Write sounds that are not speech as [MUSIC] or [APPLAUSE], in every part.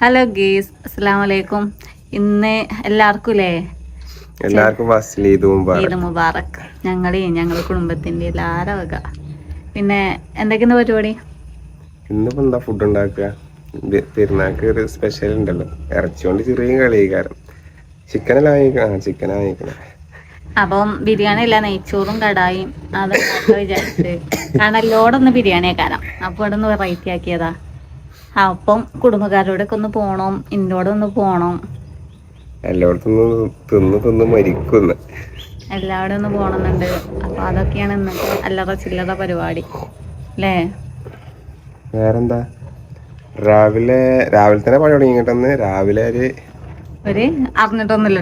Hello ഗീസ് അസ്സാം വലൈക്കും ഇന്ന് എല്ലാവർക്കും അല്ലേ എല്ലാവർക്കും ഈദ് മുബാറക്. ഞങ്ങളെയും ഞങ്ങളുടെ കുടുംബത്തിന്റെ എല്ലാവരും വക പിന്നെ എന്തൊക്കെയാണ് പരിപാടി? ഇന്നിപ്പോ എന്താ ഫുഡ് ഉണ്ടാക്കുക? പെരുന്നാൾക്ക് ഒരു സ്പെഷ്യൽ ഉണ്ടല്ലോ. ഇറച്ചിയോണ്ട് ചെറിയ കളിക്കാരം ചിക്കനെല്ലാം വാങ്ങിക്കണം? ആ ചിക്കൻ വാങ്ങിക്കണം. അപ്പം ബിരിയാണി അല്ല നെയ്ച്ചോറും കടായും. അതൊക്കെ [LAUGHS] ഉണ്ടാക്കാൻ കാരണം എല്ലോടൊന്ന് ബിരിയാണി കാരണം. അപ്പൊ ഇവിടെ നിന്ന് വെറൈറ്റി ആക്കിയതാ. അപ്പം കുടുംബക്കാരോടൊക്കെ ഒന്ന് പോണം ഇന്നോടെ ഒന്ന് പോണം. എല്ലായിടത്തും തിന്ന് തിന്ന് മരിക്കുന്നു. എല്ലാവരും ഒന്ന് പോണമെന്നുണ്ട് അപ്പൊ അതൊക്കെയാണ് ഇന്നത്തെ അല്ലറ ചില്ലറ പരിപാടി. അല്ലേ വേറെന്താ? രാവിലെ രാവിലെ തന്നെ പണി തുടങ്ങിട്ടെന്ന് രാവിലെ ഒരു ഒരു അറിഞ്ഞിട്ടൊന്നുമില്ല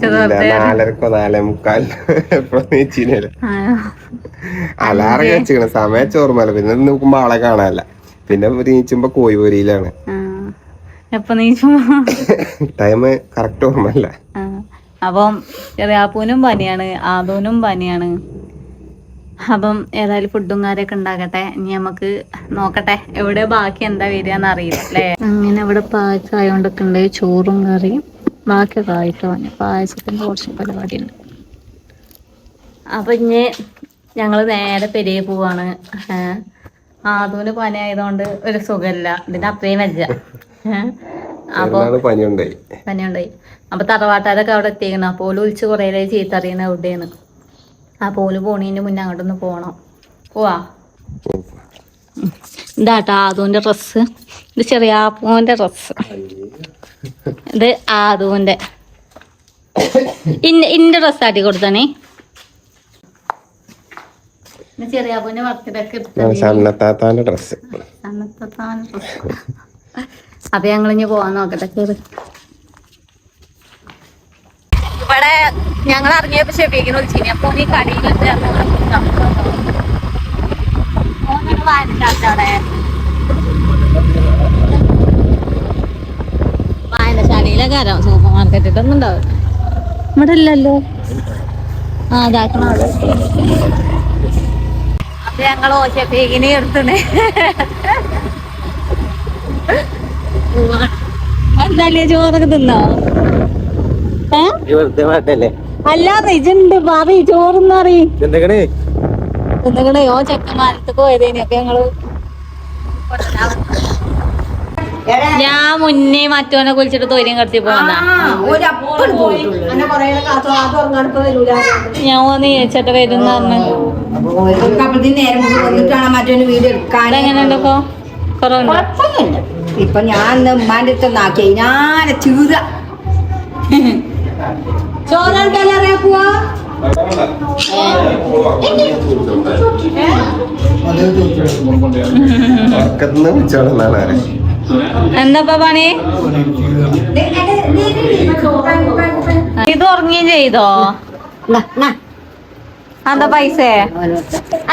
ഞങ്ങൾ നാലരക്കോ നാലേ മുക്കാൽ വെച്ചിക്കണ സമയം ചോർമല്ല പിന്നെ നോക്കുമ്പോ ആളെ കാണാനല്ല. പിന്നെ നീച്ചുമ്പോ കോഴിപൊരിയിലാണ്. എപ്പൊ നീച്ചു? ടൈം കറക്റ്റ് ഓർമ്മല്ല അപ്പം ചെറിയാപ്പൂനും പനിയാണ് ആദൂനും പനിയാണ്. അപ്പം ഏതായാലും ഫുഡും കാര്യമൊക്കെ ഉണ്ടാക്കട്ടെ ഇനി നമുക്ക് നോക്കട്ടെ എവിടെ ബാക്കി എന്താ വരികയെന്ന് അറിയില്ല അല്ലേ? അങ്ങനെ ഇവിടെ പായസം ആയതുകൊണ്ടൊക്കെ ഉണ്ട് ചോറും കറിയും. ബാക്കിയൊക്കെ ആയിട്ട് വന്നു പായസത്തിന്റെ കുറച്ച് പരിപാടി ഉണ്ട് അപ്പൊ ഇനി ഞങ്ങൾ നേരെ പെരിയെ പോവാണ്. ഏഹ് ആദൂന് പനി ആയതുകൊണ്ട് ഒരു സുഖമില്ല. ഇതിന് അത്രയും വെച്ച അപ്പൊ എന്നാണ് പനി ഉണ്ടായി പനിയുണ്ടായി. അപ്പൊ തറവാട്ടാരൊക്കെ അവിടെ എത്തിക്കണം ഓൽ വിളിച്ച് കുറേ ചീത്ത അറിയണ എവിടെയാണ്? അപ്പൊ ഓൽ പോണീന്റെ മുന്നേ അങ്ങോട്ടൊന്ന് പോണം. പോവാ? ഇതാട്ടോ ആദുവിന്റെ ഡ്രസ്സ്. ഇത് ചെറിയ ആപ്പുവിന്റെ ഡ്രസ്സ്. ഇത് ആദുവിന്റെ. ഇന്ന ഇന്റെ ഡ്രസ്സ് ആട്ടി കൊടുത്തണേ. ചെറിയ ഷണ്ണത്താത്താന്റെ ഡ്രസ് അപ്പൊ ഞങ്ങൾ ഇനി പോവാൻ നോക്കട്ടെ കേറി ഇവിടെ ഞങ്ങൾ ഇറങ്ങിയപ്പോ ഷെഫീക്കിന് വിളിച്ചിനി അപ്പൊ ഈ കടയിലുണ്ട് വായനശാലയുടെ വായനശാലയിലൊക്കെ വരാം സൂപ്പർ മാർക്കറ്റിലൊന്നും ഉണ്ടാവും ഇവിടെ ഇല്ലല്ലോ. ആ അതാക്കണ അവിടെ ഞങ്ങൾ ഷെഫീക്കിനെ എടുത്തണേ. എന്തായാലും ചോറൊക്കെ തിന്നോ? അല്ല ഇജുണ്ട് പറ ചോറെന്ന് എന്തെങ്കിലും ഓ ചെക്കന്മാരത്ത് പോയതേനൊക്കെ ഞങ്ങൾ ഞാൻ മുന്നേ മറ്റോനെ കുളിച്ചിട്ട് തൊലിയും കടത്തി പോന്നാ ഞാൻ വന്ന് ചേച്ചിട്ട് വരും പറഞ്ഞു. നേരം കൊണ്ട് വന്നിട്ടാണ് മറ്റൊരു എടുക്കാൻ. അതെങ്ങനെയുണ്ട് ഇപ്പൊ? കുറവുണ്ടോ? ഇപ്പൊ ഞാൻ ഉമ്മാന്റെ അടുത്ത് ആക്കി. ഞാൻ ചൂത. അറിയാ പോവാ? ആരെ? എന്താ പണി? ഇത് ഉറങ്ങുകയും ചെയ്തോ? എന്താ പൈസ?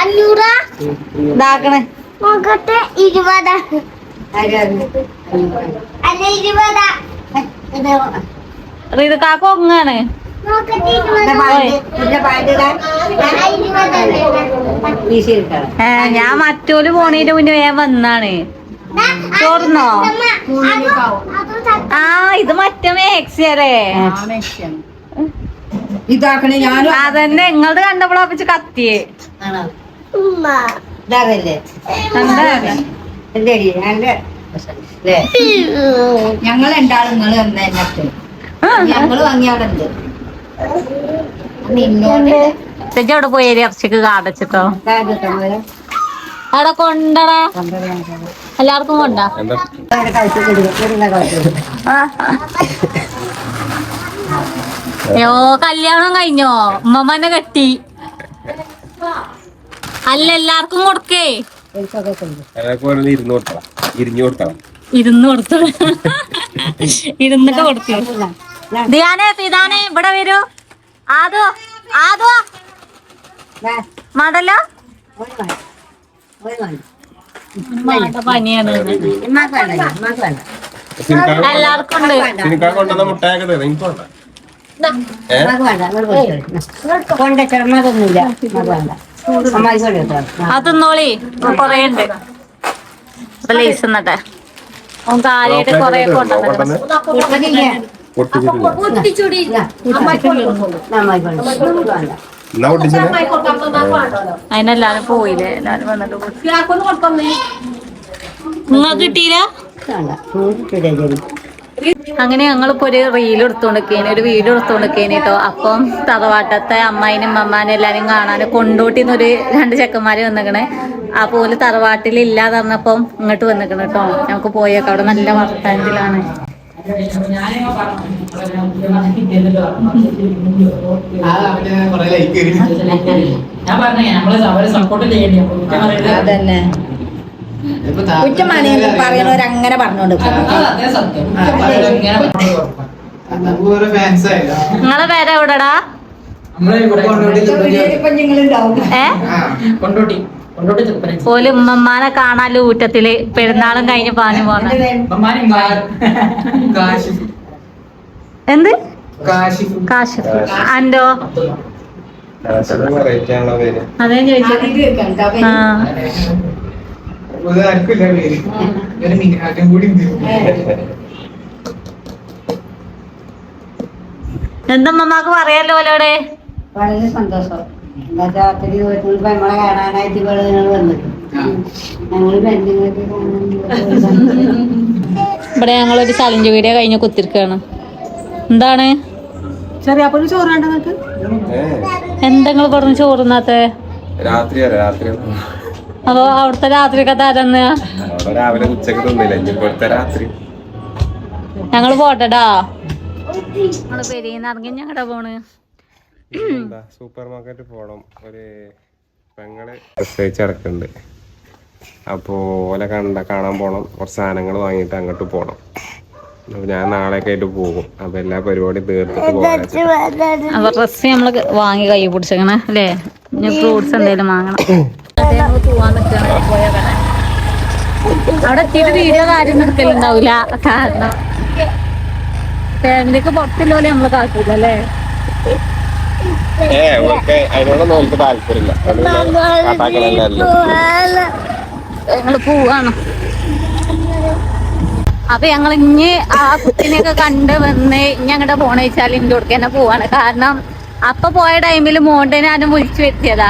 അഞ്ഞൂറ്. ഇതാക്കണേ. ഇരുപത്. ഇത് കാക്ക ഏ, ഞാൻ മറ്റോൽ പോണീന്റെ മുന്നേ വന്നാണ്. ചോർന്നോ ആ ഇത് മറ്റേ മാക്സി അല്ലേ ഇതാക്കണേ ഞാനും അതന്നെ. നിങ്ങളത് കണ്ടപ്പോൾ വെച്ച് കത്തിയേ? ഞങ്ങൾ രണ്ടാളും നിങ്ങൾ തന്നെ ഞങ്ങൾ ഉണ്ട്. നിന്നോട് അവിടെ പോയി? ഇറച്ചിക്ക് കാടച്ചിട്ടോ. അവിടെ കൊണ്ടടാ. എല്ലാവർക്കും കൊണ്ടാ. അയ്യോ കല്യാണം കഴിഞ്ഞോ? ഉമ്മമ്മനെ കെട്ടി. അല്ല എല്ലാവർക്കും കൊടുക്കേ. ഇരുന്ന് കൊടുത്തു. ഇരുന്നിട്ട് കൊടുത്തു ദിയാനെ ഇവിടെ വരൂ. ആദോ ആദോ. മടലോ. പനിയാണ് കൊറേണ്ട്. എല്ലാവർക്കും ഉണ്ട് കൊണ്ടുവന്ന മുട്ടായൊക്കെ തരാം എനിക്ക് വേണ്ട കൊണ്ട് ചെറുമതൊന്നുമില്ല ഉമ്മാക്ക് വേണ്ട അമ്മായി കൂടെ എടുത്തോ. അത് തിന്നോളി കൊറേ ഉണ്ട് ലേസ് എന്നട്ടെ കാര്യമായിട്ട് കൊറേ കൊണ്ടുവന്നു പൊട്ടിച്ചിട്ടില്ല നന്നായിക്കോട്ടെ വേണ്ട എന്നാ പൊട്ടിച്ചില്ല അതിനെല്ലാരും പോയില്ലേ? എല്ലാരും വന്നിട്ട്. നിങ്ങൾക്ക് കിട്ടിയില്ല? അങ്ങനെ ഞങ്ങളിപ്പോ ഒരു റീൽ എടുത്തോണ്ടിരിക്കേനെ ഒരു വീഡിയോ എടുത്തോണ്ടിരിക്കേനെ കേട്ടോ അപ്പം തറവാട്ടത്തെ അമ്മായിനും അമ്മാനും എല്ലാരും കാണാൻ കൊണ്ടോട്ടിന്നൊരു രണ്ട് ചെക്കന്മാര് വന്നിക്കണേ. ആ പോലെ തറവാട്ടിൽ ഇല്ലാതെ പറഞ്ഞപ്പം ഇങ്ങോട്ട് വന്നിക്കണ കേട്ടോ നമുക്ക് പോയേക്കാം. അവിടെ നല്ല വർത്തമാനത്തിലാണ് ഞാൻ പറഞ്ഞേ നമ്മൾ അവരെ സപ്പോർട്ട് ചെയ്യണ്ടേ. അതന്നെ. കുറ്റമാണ് പറയണവരങ്ങനെ പറഞ്ഞോണ്ട് നിങ്ങളെ പേര് എവിടെടാ? ഓൽ ഉമ്മമാനെ കാണാൻ ഊറ്റത്തിൽ പെരുന്നാളും കഴിഞ്ഞ് പാഞ്ഞു പോന്നെ. എന്ത്? കാശിഫ്. കാശ് അൻഡോ? അതേ ചോദിച്ചത് ആ. എന്തമ്മമാക്ക് പറയാലോ ഓലോടെ? വളരെ സന്തോഷം. എന്താ ദിവസം ഇപ്പൊ നമ്മളെ കാണാനായിട്ട് ഇവിടെ നിങ്ങൾ വന്നിട്ട് ഇവിടെ ഞങ്ങളൊരു ചലഞ്ച് വീഡിയോ കഴിഞ്ഞ് കുത്തിരിക്കാണ്. എന്താണ്? ചെറിയാപ്പൊരു ചോറ് എന്തെങ്കിലും പറഞ്ഞു ചോറുന്നാത്തെ രാത്രി. അപ്പൊ അവിടുത്തെ രാത്രി ഒക്കെ ആരെന്ന് അവിടെ രാവിലെ ഉച്ചയ്ക്ക് തിന്നില്ല ഇവിടുത്തെ രാത്രി. ഞങ്ങൾ പോട്ടടാ. ഞങ്ങൾ ഇറങ്ങി ഞങ്ങടെ പോണ്? സൂപ്പർ മാർക്കറ്റ് പോണം. ഒരു പെങ്ങൾ പ്രസവിച്ച് കിടക്കുന്നുണ്ട് അപ്പോൾ ഓലെ കണ്ട കാണാൻ പോണം. കുറച്ച് സാധനങ്ങൾ വാങ്ങിയിട്ട് അങ്ങോട്ട് പോണം. ഞാൻ നാളെ ആയിട്ട് പോകും. അപ്പൊ എല്ലാ പരിപാടിയും തീർത്തിട്ട് പോകാൻ അപ്പൊ ഡ്രസ് നമ്മൾ വാങ്ങി കൈ പിടിച്ചേക്കണേ അല്ലേ? ഇനി ഫ്രൂട്ട്സ് എന്തെങ്കിലും വാങ്ങണം. പോവാൻ പോയാ അവിടെ എത്തിയിട്ട് വീഡിയോ കാര്യം നിർത്തലുണ്ടാവില്ല കാരണം ഫാമിലിക്ക് പുറത്തില്ലോലെ നമ്മൾ കാക്കൂല അല്ലേ ഞങ്ങൾ പോവാണ്. അപ്പൊ ഞങ്ങൾ ഇനി ആ കുട്ടീനെയൊക്കെ കണ്ട് വന്ന് ഇനി അങ്ങോട്ട് പോണ വെച്ചാൽ ഇന്റെ കൊടുക്ക പോവാണ്. കാരണം അപ്പൊ പോയ ടൈമിൽ മോണ്ടെ ഞാനും വിളിച്ചു വരുത്തിയതാ.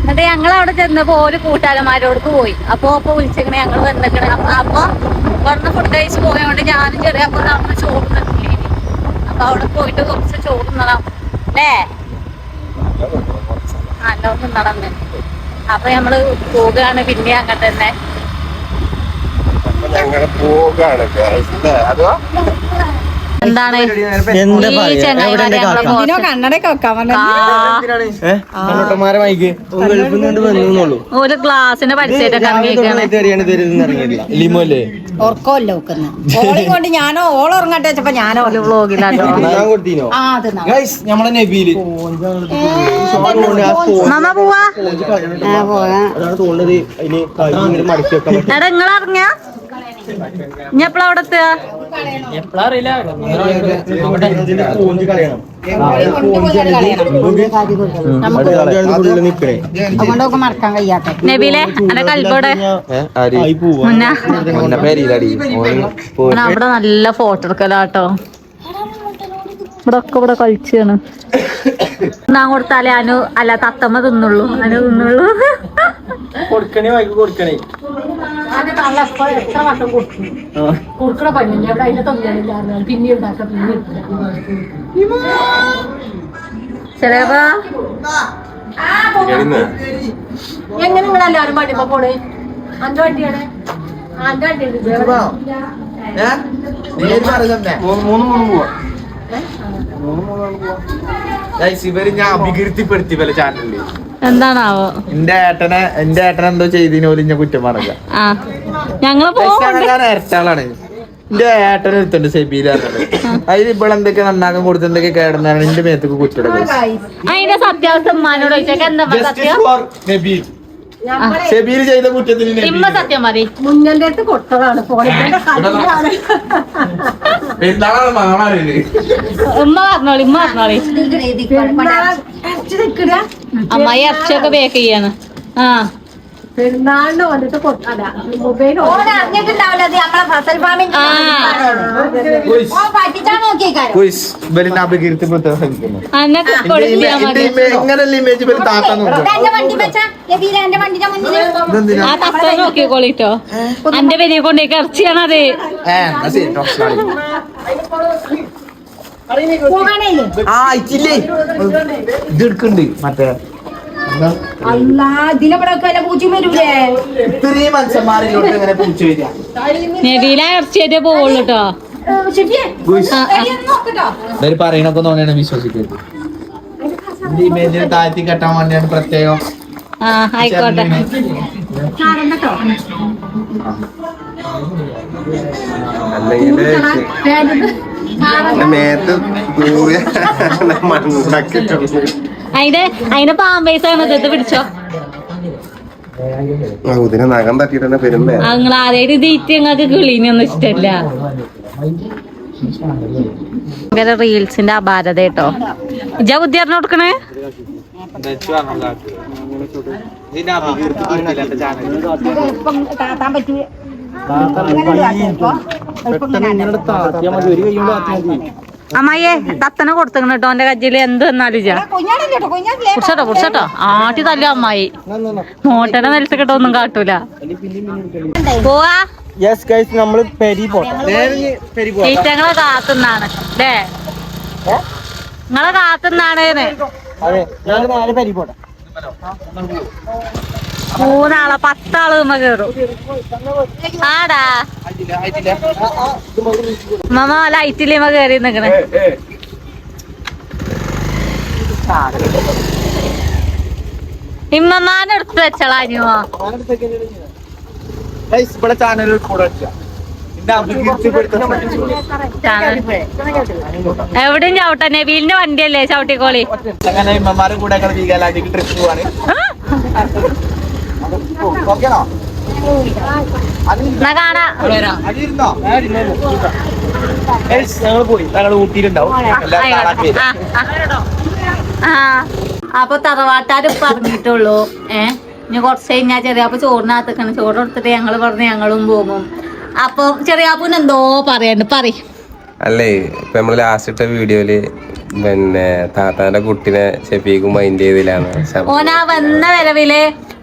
എന്നിട്ട് ഞങ്ങൾ അവിടെ ചെന്നപ്പോ ഒരു കൂട്ടുകാരന്മാരോടക്ക് പോയി. അപ്പൊ അപ്പൊ വിളിച്ചേക്കണേ ഞങ്ങൾ വന്നിക്കണേ. അപ്പൊ ഇവിടുന്ന് ഫുഡ് കഴിച്ച് പോയതുകൊണ്ട് ഞാനും ചെറിയ അപ്പൊ നമ്മൾ ചോറ് നിന്നില്ലേ അപ്പൊ അവിടെ പോയിട്ട് കുറച്ച് ചോറ് നടാം അല്ലേ? നല്ലോണം നടന്നു അപ്പൊ നമ്മൾ പോവുകയാണ് പിന്നെ അങ്ങോട്ട് തന്നെ. ഞങ്ങൾ പോകാണ്? എന്താണ്? ഈ? ചങ്ങായിമാരെ? ഇതിനോ കണ്ണടയൊക്കെ വെക്കാൻ പറഞ്ഞു നിന്ന് ഒരു ഗ്ലാസിന്റെ ഉറക്കമല്ലോ വെക്കുന്ന? കൊണ്ട് ഞാനോ ഓൾ ഉറങ്ങട്ടെ വെച്ചപ്പോ ഞാനോ ഒരു വ്ളോഗിലാട്ടോ ആ അത് ന- നമ്മളെ നബീൽ. മമ്മ പോവാ. എടാ നിങ്ങൾ ഇറങ്ങിയ ഇനി എപ്പഴാ അവിടെ എത്തുക? എപ്പോഴാ അറിയില്ല. നബീലെ എന്റെ അവിടെ നല്ല ഫോട്ടോ എടുക്കലാട്ടോ. ഇവിടെ ഒക്കെ ഇവിടെ കളിച്ചാണ്. ഞാൻ കൊടുത്താലേ അനു അല്ല തത്തമ്മ തിന്നുള്ളൂ. അനു തിന്നുള്ളൂ. കൊടുക്കണേ മൈക്ക് കൊടുക്കണേ. കുറുക്കണ പണിയില്ല? അവിടെ അതിന്റെ തൊഴിലില്ല പിന്നെ ഉണ്ടാക്കാം പിന്നെ എങ്ങനെ നിങ്ങൾ എല്ലാവരും വണ്ടിപ്പോ പോണേ? അന്റെ വണ്ടിയാണ്. അന്റെ വണ്ടി മൂന്ന് മൂന്ന് പോവാ. മൂന്ന് മൂന്നാണ് പോവാ. ഗൈസ് ഇവർ ഞാൻ അഭികീർത്തിപ്പെടുത്തി പല ചാനലിൽ എന്താണാവോ? എന്റെ ഏട്ടനെ എന്റെ ഏട്ടൻ എന്തോ ചെയ്തതിന് പോലും ഞാൻ കുറ്റം പറഞ്ഞ ആ ഞങ്ങൾ ഇരട്ടാളാണ് എന്റെ ഏട്ടൻ എടുത്തുണ്ട് സെബീല അതിൽ ഇപ്പോൾ എന്തൊക്കെ നന്നാക്കാൻ കൊടുത്തെന്തൊക്കെ കേടുന്നാണ് എന്റെ മേത്തൊക്കെ കുറ്റം അതിന്റെ സത്യാവസ്ഥ ഉമ്മാനോട് ചോദിച്ചാൽ എന്താ സത്യം? സെബീൽ ചെയ്ത കുറ്റത്തിന് ഇമ്മ സത്യം മതി മുന്നന്റെ അടുത്ത് കൊടുത്തതാണ് ഫോണിന്റെ പെരുന്നാളാണ് മാണാറില്ലേ ഉമ്മ പറഞ്ഞോളി ഉമ്മ പറഞ്ഞോളി. അമ്മായി ഇറച്ചിയൊക്കെ ബേക്ക് ചെയ്യാണ്. ആ. പെരുന്നാളിന് വന്നിട്ട് അല്ല മൊബൈൽ എങ്ങനെയല്ല ഇമേജ് താത്ത എന്റെ എന്റെ നോക്കിക്കോളിട്ടോ അന്റെ വലിയ കൊണ്ടേക്ക് ഇറച്ചിയാണത് ആ ഇച്ചില്ലേ ഇത് എടുക്കുന്നുണ്ട് മറ്റേ ഇത്രയും മനുഷ്യന്മാരിലോട്ട് എങ്ങനെ പൂച്ച വരിക. നബീല ഇറച്ചിയായിട്ടേ പോവുള്ളൂ കേട്ടോ ഇവർ പറയണൊക്കെ തോന്നിയാണ് വിശ്വസിക്കരുത്. ഇതിന്റെ ഇമേജിനെ താഴ്ത്തി കെട്ടാൻ വേണ്ടിയാണ് പ്രത്യേകം ആ ആയിക്കോട്ടെ. അല്ലെങ്കിൽ എന്റെ മേത്ത് ദൂരെ മണ്ണാക്കിട്ടുണ്ട് അതിന്റെ അതിന്റെ പാമ്പേസാണ് ഇത്? പിടിച്ചോ. ആ ഇതിനെ നഖം തട്ടിയിട്ട് തന്നെ പെരുമ്പേ നിങ്ങൾ ആദ്യമായിട്ട് ഇത് ഇറ്റ് ഞങ്ങൾക്ക് കിളീനൊന്നും ഇഷ്ടല്ല. ഭയങ്കര റീൽസിന്റെ അപാരത കേട്ടോ. ഇജാ ബുദ്ധി അറിഞ്ഞു കൊടുക്കണേ? ഇതിന്റെ അപകീർത്തി തത്തന കൊടുത്തു താത്താൻ പറ്റൂ അമ്മായിയെ തത്തനെ കൊടുത്തങ്ങ കേട്ടോ എന്റെ കജ്ജിൽ എന്ത് കുഞ്ഞാടില്ലേ കുടിച്ചോട്ടോ കുടിച്ചോട്ടോ ആട്ടി തല്ല അമ്മായി. മോട്ടനെ നിലത്ത് കേട്ടോ ഒന്നും കാട്ടൂല. പോവാ. യെസ് ഗൈസ് നമ്മൾ പെരി പോട്ടെ. ഈറ്റങ്ങളെ കാത്തുന്നാണ്. അല്ലേ നിങ്ങളെ കാത്തുന്നാണ് അതെ ഞങ്ങൾ നാല് പെരി പോട്ടെ. മൂന്നാളെ പത്താൾ നമ്മ കേറും. ആടാ. മമ്മ ലൈറ്റിൽ നമ്മ കേറി നിക്കണേ. ഇമ്മമാനെ എടുത്ത് ഇവിടെ ചാനലിൽ കൂടെ എവിടെയും ചവിട്ടന്നെ. വീലിന്റെ വണ്ടിയല്ലേ ചവിട്ടിക്കോളി. അങ്ങനെ ഇമ്മമാരും കൂടെ വീഗാലാൻഡിക്ക് ട്രിപ്പ് പോവാണ്. ഞങ്ങൾ പോയി. ഞങ്ങൾ ഊട്ടിയിലുണ്ടാവും. അപ്പൊ തറവാട്ടാര് പറഞ്ഞിട്ടുള്ളൂ. ഏ? ഇനി കുറച്ച് കഴിഞ്ഞാ ചെറിയാപ്പ് ചോറിനകത്തേക്കാണ്. ചോറ് കൊടുത്തിട്ട് ഞങ്ങൾ പറഞ്ഞ് ഞങ്ങളും പോകും. അപ്പൊ ചെറിയാപ്പൂന് എന്തോ പറയണ്ട്. പറ അല്ലേ ഇപ്പൊ നമ്മൾ ലാസ്റ്റ് ഇട്ട വീഡിയോയിൽ പിന്നെ താത്താന്റെ കുട്ടിനെ ഷെഫീഖും മൈൻഡ് ചെയ്തില്ലാന്ന്. ഓനാ വന്ന വരവിൽ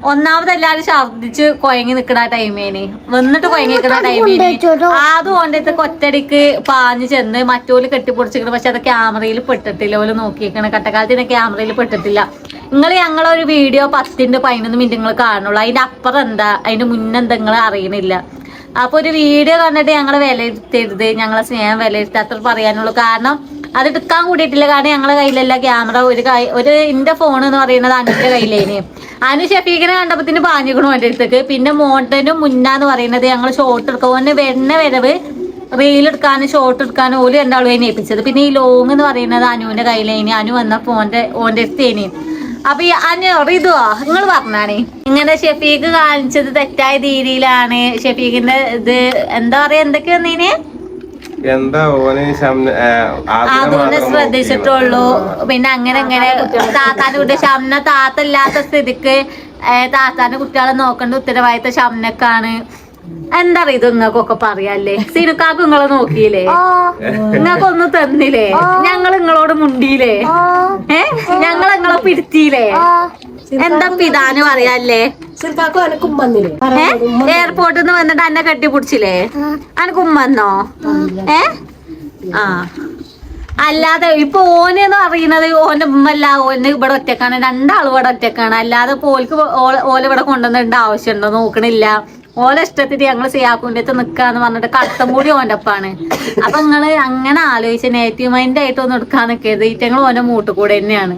ഒന്നാമത് എല്ലാരും ഛർദിച്ച് കൊയങ്ങി നിക്കണ ടൈമേന് വന്നിട്ട് കൊയങ്ങി നിക്കണ ടൈമേന് ആദ്യം ഓന്റെ കൊറ്റടിക്ക് പാഞ്ഞു ചെന്ന് മറ്റോൽ കെട്ടിപ്പൊടിച്ചിരിക്കണം പക്ഷെ അത് ക്യാമറയിൽ പെട്ടിട്ടില്ല. ഓൽ നോക്കിയിരിക്കണ കട്ടക്കാലത്തിന് ക്യാമറയിൽ പെട്ടിട്ടില്ല. നിങ്ങൾ ഞങ്ങളൊരു വീഡിയോ പത്തിന്റെ പതിനൊന്ന് മിനിറ്റ് നിങ്ങൾ കാണുള്ളൂ. അതിന്റെ അപ്പുറം എന്താ? അതിന്റെ മുന്നെന്താ നിങ്ങൾ അറിയണില്ല. അപ്പൊ ഒരു വീഡിയോ കണ്ടിട്ട് ഞങ്ങളെ വിലയിരുത്തരുത്. ഞങ്ങളെ സ്നേഹം വിലയിരുത്താത്ര പറയാനുള്ളൂ. കാരണം അത് എടുക്കാൻ കൂടിയിട്ടില്ല. കാരണം ഞങ്ങളെ കയ്യിലല്ല ക്യാമറ ഒരു കൈ ഒരു എന്റെ ഫോൺ എന്ന് പറയുന്നത് അനുവിന്റെ കയ്യിലേന്. അനു ഷഫീഖിനെ കണ്ടപ്പത്തിന് പാഞ്ഞിക്കണു എന്റെ അടുത്തേക്ക്. പിന്നെ മോണ്ടനും മുന്നാന്ന് പറയുന്നത് ഞങ്ങൾ ഷോർട്ട് എടുക്കും ഓന് വെണ്ണ വരവ് റീൽ എടുക്കാനും ഷോട്ട് എടുക്കാനും ഓൽ രണ്ടാളും അതിനെ ഏൽപ്പിച്ചത്. പിന്നെ ഈ ലോങ് എന്ന് പറയുന്നത് അനുവിന്റെ കയ്യിലേനി. അനു വന്ന ഫോന്റെ ഓന്റെ അടുത്തേനി അപ്പൊ ഈ അനു റിതുവോ നിങ്ങൾ പറഞ്ഞാണേ. ഇങ്ങനെ ഷഫീഖ് കാണിച്ചത് തെറ്റായ രീതിയിലാണ്. ഷഫീഖിന്റെ ഇത് എന്താ പറയാ എന്തൊക്കെ വന്നീന്? എന്താ ഓന് അതുകൊണ്ട് ശ്രദ്ധിച്ചിട്ടുള്ളൂ. പിന്നെ അങ്ങനെ അങ്ങനെ താത്താന്റെ കുട്ടി ഷംന താത്ത ഇല്ലാത്ത സ്ഥിതിക്ക് താത്താന്റെ കുട്ടികളെ നോക്കേണ്ട ഉത്തരവാദിത്ത ഷംനക്കാണ് എന്താ ഇത് നിങ്ങൾക്കൊക്കെ പറയാല്ലേ? സിനുക്കാക്ക് നിങ്ങളെ നോക്കിയില്ലേ? നിങ്ങൾക്കൊന്ന് തന്നില്ലേ? ഞങ്ങൾ നിങ്ങളോട് മുണ്ടിയില്ലേ? ഏ? ഞങ്ങൾ നിങ്ങളെ പിടുത്തിയില്ലേ? എന്താ പിതാന് പറയാല്ലേ വന്നില്ലേ? ഏ? എയർപോർട്ടിൽ നിന്ന് വന്നിട്ട് അന്നെ കെട്ടിപ്പിടിച്ചില്ലേ? അനക്ക് ഉമ്മന്നോ ഏ? ആ. അല്ലാതെ ഇപ്പൊ ഓന് എന്ന് പറയുന്നത് ഓന്റെ ഉമ്മല്ല ഓന് ഇവിടെ ഒറ്റക്കാണ് രണ്ടാളും ഇവിടെ ഒറ്റക്കാണ്. അല്ലാതെ പോൽക്ക് ഓല ഓല ഇവിടെ കൊണ്ടുവന്നിട്ട് ആവശ്യമുണ്ടോ? നോക്കണില്ല. ഓലെ ഇഷ്ടത്തിന് ഞങ്ങൾ സിയാക്കുന്റെ അടുത്ത് നിക്കാന്ന് പറഞ്ഞിട്ട് കട്ടം കൂടി ഓന്റെ ഒപ്പാണ്. അപ്പൊ നിങ്ങൾ അങ്ങനെ ആലോചിച്ച് നെഗറ്റീവ് മൈൻഡ് ആയിട്ട് ഒന്ന് എടുക്കാൻ നിൽക്കരുത് ഈറ്റങ്ങൾ ഓന്റെ മൂട്ട് കൂടെ തന്നെയാണ്.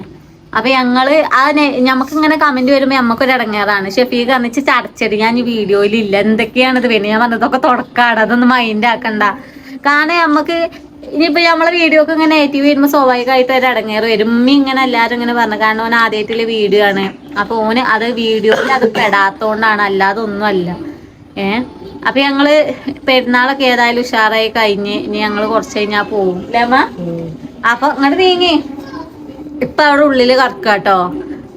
അപ്പൊ ഞങ്ങൾ ആ നമുക്ക് ഇങ്ങനെ കമന്റ് വരുമ്പോ നമ്മക്കൊരു ഇടങ്ങേറാണ്. ഷെഫീഖ് അന്നിച്ച് ചടച്ചടി ഞാൻ ഈ വീഡിയോയിൽ ഇല്ല എന്തൊക്കെയാണ് ഇത് പിന്നെ ഞാൻ പറഞ്ഞതൊക്കെ തുടക്കാണ് അതൊന്നും മൈൻഡ് ആക്കണ്ട. കാരണം നമുക്ക് ഇനിയിപ്പോ നമ്മളെ വീഡിയോക്ക് ഇങ്ങനെ നെഗറ്റീവ് വരുമ്പോ സ്വാഭാവികമായിട്ട് ഒരു ഇടങ്ങേറ് വരും. ഇങ്ങനെ എല്ലാരും ഇങ്ങനെ പറഞ്ഞു കാരണം ഓൻ ആദ്യമായിട്ടുള്ള വീഡിയോ ആണ്. അപ്പൊ ഓന് അത് വീഡിയോയിൽ അത് പെടാത്തോണ്ടാണ് അല്ലാതെ ഒന്നും അല്ല. ഏ? അപ്പൊ ഞങ്ങൾ പെരുന്നാളൊക്കെ ഏതായാലും ഉഷാറായി കഴിഞ്ഞ് ഇനി ഞങ്ങൾ കുറച്ച് കഴിഞ്ഞാ പോവും. അല്ലേ അമ്മ? അപ്പൊ ഇങ്ങോട്ട് നീങ്ങി. ഇപ്പൊ അവിടെ ഉള്ളിൽ കറക്കാട്ടോ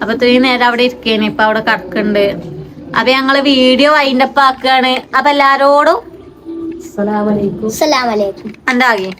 അപ്പൊ ഇത്രയും നേരം അവിടെ ഇരിക്കേന് ഇപ്പൊ അവിടെ കറക്കുണ്ട് അപ്പൊ ഞങ്ങൾ വീഡിയോ വൈൻഡ് അപ്പ് ആക്കാണ്. അപ്പൊ എല്ലാരോടും എന്താകെ